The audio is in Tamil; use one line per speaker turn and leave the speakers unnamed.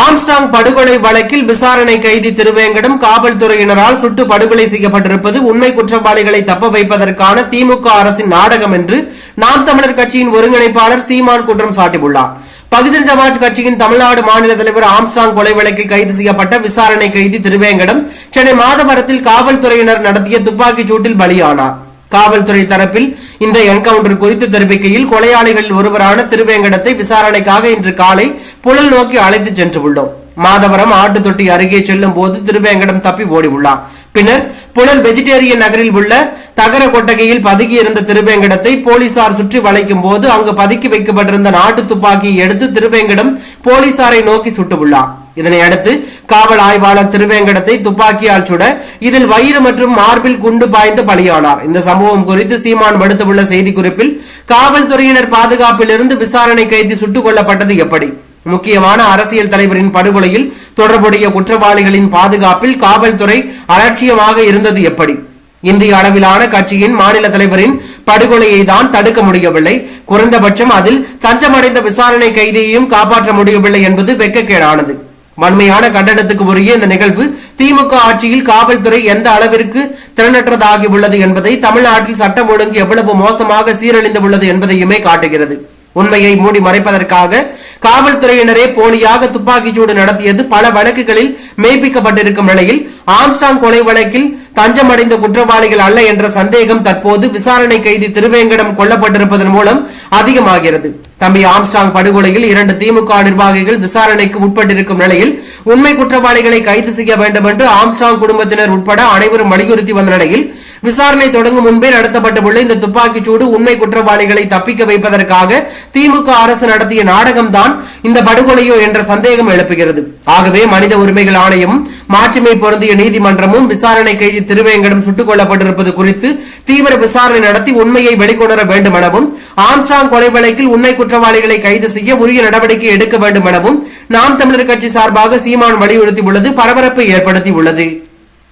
ஆம்ஸ்டாங் படுகொலை வழக்கில் விசாரணை கைதி திருவேங்கடம் காவல்துறையினரால் சுட்டு படுகொலை செய்யப்பட்டிருப்பது உண்மை குற்றவாளிகளை தப்ப வைப்பதற்கான திமுக அரசின் நாடகம் என்று நாம் தமிழர் கட்சியின் ஒருங்கிணைப்பாளர் சீமான் குற்றம் சாட்டியுள்ளார். பகுஜன் சமாஜ் கட்சியின் தமிழ்நாடு மாநில தலைவர் ஆம்ஸ்டாங் கொலை வழக்கில் கைது செய்யப்பட்ட விசாரணை கைதி திருவேங்கடம் சென்னை மாதவரத்தில் காவல்துறையினர் நடத்திய துப்பாக்கிச் சூட்டில் பலியானார். காவல்துறை தரப்பில் இந்த என்கவுண்டர் குறித்து தெரிவிக்கையில் கொலையாளிகளில் ஒருவரான திருவேங்கடத்தை விசாரணைக்காக இன்று காலை புழல் நோக்கி அழைத்து சென்று உள்ளோம். மாதவரம் ஆட்டு தொட்டி அருகே செல்லும் போது திருவேங்கடம் தப்பி ஓடி உள்ளார் பின்னர் புழல் வெஜிடேரியன் நகரில் உள்ள தகர கொட்டகையில் பதுங்கியிருந்த திருவேங்கடத்தை போலீசார் சுற்றி வளைக்கும் போது அங்கு பதுக்கி வைக்கப்பட்டிருந்த நாட்டு துப்பாக்கியை எடுத்து திருவேங்கடம் போலீசாரை நோக்கி சுட்டுள்ளார் இதனை அடுத்து காவல் ஆய்வாளர் திருவேங்கடத்தை துப்பாக்கியால் சுட இதில் வயிறு மற்றும் மார்பில் குண்டு பாய்ந்து பலியானார். இந்த சம்பவம் குறித்து சீமான் விடுத்துள்ள செய்திக்குறிப்பில் காவல்துறையினர் பாதுகாப்பில் இருந்து விசாரணை கைதி சுட்டுக் கொல்லப்பட்டது எப்படி? முக்கியமான அரசியல் தலைவரின் படுகொலையில் தொடர்புடைய குற்றவாளிகளின் பாதுகாப்பில் காவல்துறை அலட்சியமாக இருந்தது எப்படி? இந்திய அளவிலான கட்சியின் மாநில தலைவரின் படுகொலையை தான் தடுக்க முடியவில்லை. குறைந்தபட்சம் அதில் தஞ்சமடைந்த விசாரணை கைதியையும் காப்பாற்ற முடியவில்லை என்பது வெக்கக்கேடானது. வன்மையான கண்டனத்துக்கு உரிய இந்த நிகழ்வு திமுக ஆட்சியில் காவல்துறை எந்த அளவிற்கு திறனற்றதாகி உள்ளது என்பதை தமிழ்நாட்டில் சட்டம் ஒழுங்கு எவ்வளவு மோசமாக சீரழிந்து உள்ளது என்பதையுமே காட்டுகிறது. உண்மையை மூடி மறைப்பதற்காக காவல்துறையினரே போலியாக துப்பாக்கிச்சூடு நடத்தியது பல வழக்குகளில் மெய்ப்பிக்கப்பட்டிருக்கும் நிலையில் ஆம்ஸ்டாங் கொலை வழக்கில் தஞ்சமடைந்த குற்றவாளிகள் அல்ல என்ற சந்தேகம் தற்போது விசாரணை கைதி திருவேங்கடம் கொல்லப்பட்டிருப்பதன் மூலம் அதிகமாகிறது. தம்பி ஆம்ஸ்டாங் படுகொலையில் இரண்டு திமுக நிர்வாகிகள் விசாரணைக்கு உட்பட்டிருக்கும் நிலையில் உண்மை குற்றவாளிகளை கைது செய்ய வேண்டும் என்று ஆம்ஸ்டாங் குடும்பத்தினர் உட்பட அனைவரும் வலியுறுத்தி வந்த நிலையில் விசாரணை தொடங்கும் முன்பே நடத்தப்பட்டுள்ள இந்த துப்பாக்கிச் சூடு உண்மை குற்றவாளிகளை தப்பிக்க வைப்பதற்காக திமுக அரசு நடத்திய நாடகம்தான் இந்த படுகொலையோ என்ற சந்தேகம் எழுப்புகிறது. ஆகவே மனித உரிமைகள் ஆணையம் மாட்சிமை பொருந்திய நீதிமன்றமும் விசாரணை கைதி திருவேங்கடம் சுட்டுக் கொல்லப்பட்டிருப்பது குறித்து தீவிர விசாரணை நடத்தி உண்மையை வெளிக்கொணர வேண்டும் எனவும் ஆம்ஸ்ட்ராங் கொலை வழக்கில் உண்மை குற்றவாளிகளை கைது செய்ய உரிய நடவடிக்கை எடுக்க வேண்டும் எனவும் நாம் தமிழர் கட்சி சார்பாக சீமான் வலியுறுத்தியுள்ளது பரபரப்பை ஏற்படுத்தியுள்ளது.